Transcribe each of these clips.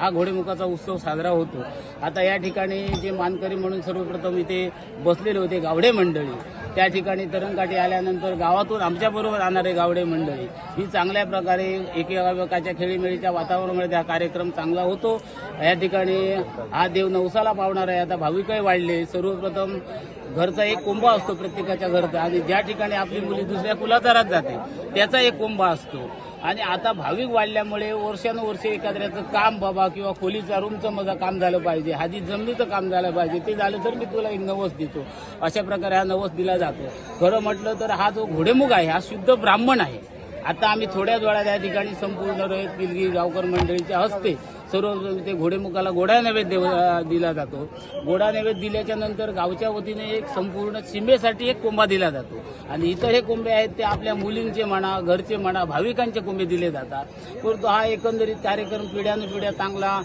हा घोडेमुखाचा उत्सव साजरा होतो. आता या ठिकाणी जे मानकरी म्हणून सर्वप्रथम इथे बसलेले होते गावडे मंडळी. त्या ठिकाणी तरंगकाठी आल्यानंतर गावातून आमच्याबरोबर आणणारे गावडे मंडळी. ही चांगल्या प्रकारे एकेकाच्या खेळीमेळीच्या वातावरणामुळे हा कार्यक्रम चांगला होतो. या ठिकाणी हा देव नवसाला पावणार आहे. आता भाविकही वाढले. सर्वप्रथम घरचा एक कोंबा असतो प्रत्येकाच्या घरचा. आणि ज्या ठिकाणी आपली मुली दुसऱ्या कुलाचारात जाते त्याचा एक कोंबा असतो. आणि आता भाविक वाढल्यामुळे वर्षानुवर्षे एखाद्याचं काम बाबा किंवा खोलीचा रूमचं माझं काम झालं पाहिजे हाजी जमिनीचं काम झालं पाहिजे ते झालं तर मी तुला एक नवस देतो. अशा प्रकारे हा नवस दिला जातो. खरं म्हटलं तर हा जो घोडेमुख आहे हा शुद्ध ब्राह्मण आहे. आता आम्ही थोड्याच वेळा या ठिकाणी संपूर्ण रोहित पिलगी गावकर मंडळीच्या हस्ते सर्व ते घोडेमुखाला घोडा नैवेद्य देव- दिला जातो. घोडा नैवेद्य दिल्याच्या नंतर गावच्या वतीने एक संपूर्ण सीमेसाठी एक कोंबा दिला जातो. आणि इतर हे कोंबे आहेत ते आपल्या मुलींचे म्हणा घरचे म्हणा भाविकांचे कोंबे दिले जातात. परंतु हा एकंदरीत कार्यक्रम पिढ्यानुपिढ्या चांगला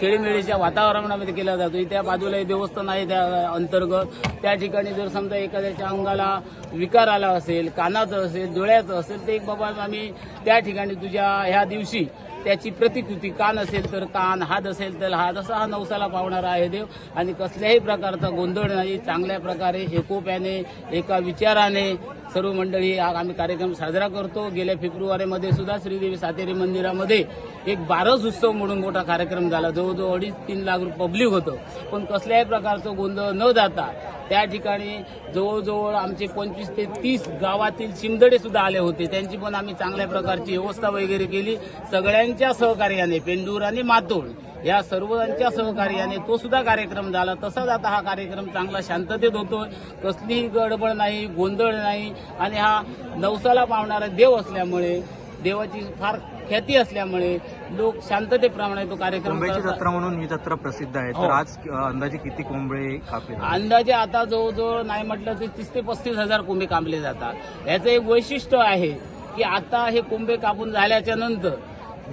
खेळीमेळीच्या वातावरणामध्ये केला जातो त्या बाजूला हे देवस्थान आहे त्या अंतर्गत. त्या ठिकाणी जर समजा एखाद्याच्या अंगाला विकार आला असेल कानाचं असेल डोळ्याचं असेल ते एक बाबा आम्ही त्या ठिकाणी तुझ्या ह्या दिवशी त्याची प्रतिकृती कान असेल तर कान हात असेल तर हात असा हा नवसाला पावणारा आहे देव. आणि कसल्याही प्रकारचा गोंधळ नाही चांगल्या प्रकारे एकोप्याने एका विचाराने सर्व मंडळी हा आम्ही कार्यक्रम साजरा करतो. गेल्या फेब्रुवारीमध्ये सुद्धा श्रीदेवी सातेरी मंदिरामध्ये एक बारस उत्सव म्हणून मोठा कार्यक्रम झाला. जवळजवळ अडीच तीन लाख पब्लिक होतं. पण कसल्याही प्रकारचं गोंधळ न जाता त्या ठिकाणी जवळजवळ आमचे पंचवीस ते तीस गावातील शिमदडे सुद्धा आले होते. त्यांची पण आम्ही चांगल्या प्रकारची व्यवस्था वगैरे केली. सगळ्यांच्या सहकार्याने पेंडूर आणि मातोळ या सर्वांच्या सहकार्याने तो सुद्धा कार्यक्रम झाला तसाच आता हा कार्यक्रम चांगला शांततेत होतोय कसलीही गडबड नाही गोंधळ नाही आणि हा नवसाला पावणारा देव असल्यामुळे देवाची फार ख्याती असल्यामुळे लोक शांततेप्रमाणे तो कार्यक्रम कोंबड्याची. जत्रा म्हणून ही जत्रा प्रसिद्ध आहे हो. तर आज अ, अंदाजे किती कोंबडे कापले जातात? अंदाजे आता जवळजवळ नाही म्हटलं तर तीस ते पस्तीस हजार कोंबे कापले जातात याचं एक वैशिष्ट्य आहे की आता हे कोंबे कापून झाल्याच्यानंतर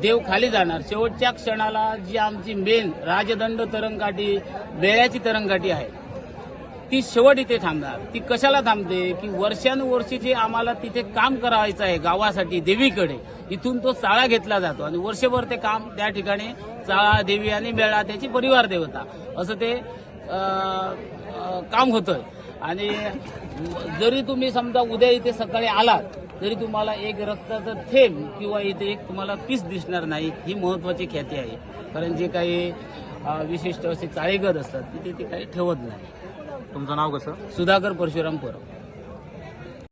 देव खाली जाणार. शेवटच्या क्षणाला जी आमची मेन राजदंड तरंगकाठी बेळ्याची तरंगकाठी आहे ती शेवट इथे थांबणार. ती कशाला थांबते? की वर्षानुवर्षी जे आम्हाला तिथे काम करायचं आहे गावासाठी देवीकडे इथून तो चाळा घेतला जातो. आणि वर्षभर ते काम त्या ठिकाणी चाळा देवी आणि मेळा त्याची परिवार देवता. असं ते काम होतं आणि जरी तुम्ही समजा उद्या इथे सकाळी आलात तरी तुम्हाला एक रक्ताचं थेंब किंवा इथे एक तुम्हाला पीस दिसणार नाही ही महत्वाची ख्याती आहे. कारण जे काही विशिष्ट असे चाळेगत असतात तिथे ते काही ठेवत नाही. तुमचं नाव कसं? सुधाकर परशुराम परब